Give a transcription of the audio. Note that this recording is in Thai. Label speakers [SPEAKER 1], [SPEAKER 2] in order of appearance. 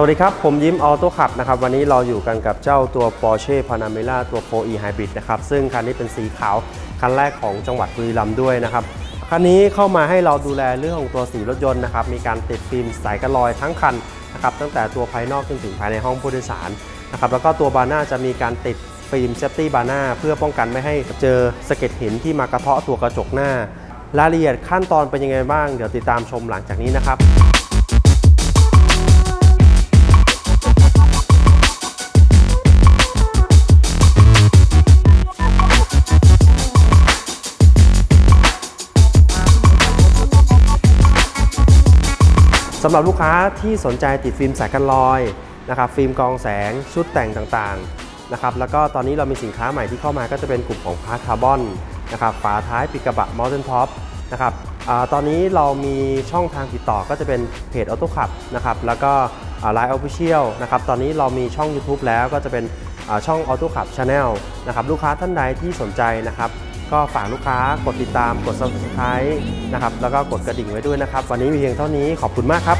[SPEAKER 1] สวัสดีครับ ผมยิ้มออโต้ขับนะครับ วันนี้เราอยู่กันกับเจ้าตัว Porsche Panamera ตัว 4e Hybrid นะครับ ซึ่งคันนี้เป็นสีขาว คันแรกของจังหวัดบุรีรัมย์ด้วยนะครับ คันนี้เข้ามาให้เราดูแลเรื่องของตัวสีรถยนต์นะครับ มีการติดฟิล์มใสกันรอยทั้งคันนะครับ ตั้งแต่ตัวภายนอกจนถึงภายในห้องผู้โดยสารนะครับ แล้วก็ตัวบาน่าจะมีการติดฟิล์มเซฟตี้บาน่าเพื่อป้องกันไม่ให้เจอสะเก็ดหินที่มากระเทาะตัวกระจกหน้ารายละเอียดขั้นตอนเป็นยังไงบ้าง เดี๋ยวติดตามชมหลังจากนี้นะครับ สำหรับลูกค้าที่สนใจติดฟิล์มสายกันรอยนะครับฟิล์มกองแสงชุดแต่งต่างๆนะครับแล้วก็ตอนนี้เรามีสินค้าใหม่ที่เข้ามาก็จะเป็นกลุ่มของพาร์ทคาร์บอนนะครับฝาท้ายปีกกระบะมอเตอร์ท็อปนะครับอตอนนี้เรามีช่องทางติดต่อก็จะเป็นเพจออโต้ขับนะครับแล้วก็ไลน์ออฟฟิเชียลนะครับตอนนี้เรามีช่อง YouTube แล้วก็จะเป็นช่องออโต้ขับชาแนลนะครับลูกค้าท่านใดที่สนใจนะครับ ก็ฝากลูกค้ากดติดตามกด subscribe นะครับแล้วก็กดกระดิ่งไว้ด้วยนะครับ วันนี้มีเพียงเท่านี้ขอบคุณมากครับ